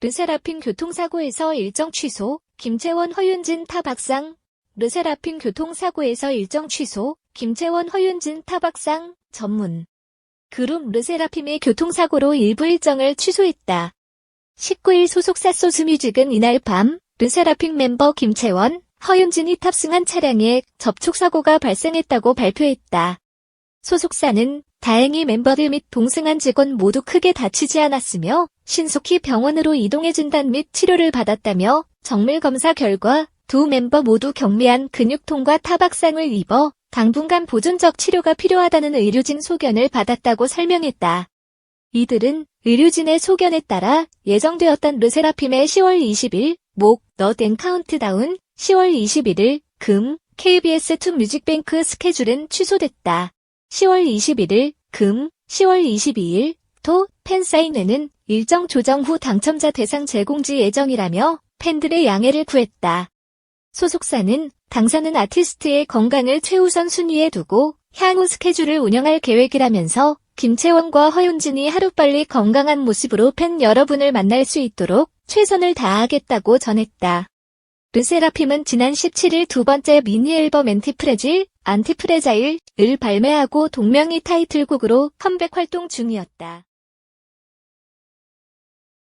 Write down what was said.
르세라핌 교통사고에서 일정 취소, 김채원 허윤진 타박상. 르세라핌 교통사고에서 일정 취소, 김채원 허윤진 타박상. 전문. 그룹 르세라핌의 교통사고로 일부 일정을 취소했다. 19일 소속사 소스뮤직은 이날 밤 르세라핌 멤버 김채원, 허윤진이 탑승한 차량에 접촉사고가 발생했다고 발표했다. 소속사는 다행히 멤버들 및 동승한 직원 모두 크게 다치지 않았으며 신속히 병원으로 이동해 진단 및 치료를 받았다며 정밀 검사 결과 두 멤버 모두 경미한 근육통과 타박상을 입어 당분간 보존적 치료가 필요하다는 의료진 소견을 받았다고 설명했다. 이들은 의료진의 소견에 따라 예정되었던 르세라핌의 10월 20일 목 너댄 카운트다운 10월 21일 금 KBS2 뮤직뱅크 스케줄은 취소됐다. 10월 21일 금 10월 22일 토 팬사인회는 일정 조정 후 당첨자 대상 제공지 예정이라며 팬들의 양해를 구했다. 소속사는 당사는 아티스트의 건강을 최우선 순위에 두고 향후 스케줄을 운영할 계획이라면서 김채원과 허윤진이 하루빨리 건강한 모습으로 팬 여러분을 만날 수 있도록 최선을 다하겠다고 전했다. 르세라핌은 지난 17일 두 번째 미니 앨범 엔티프레질, 안티프레자일을 발매하고 동명이 타이틀곡으로 컴백 활동 중이었다.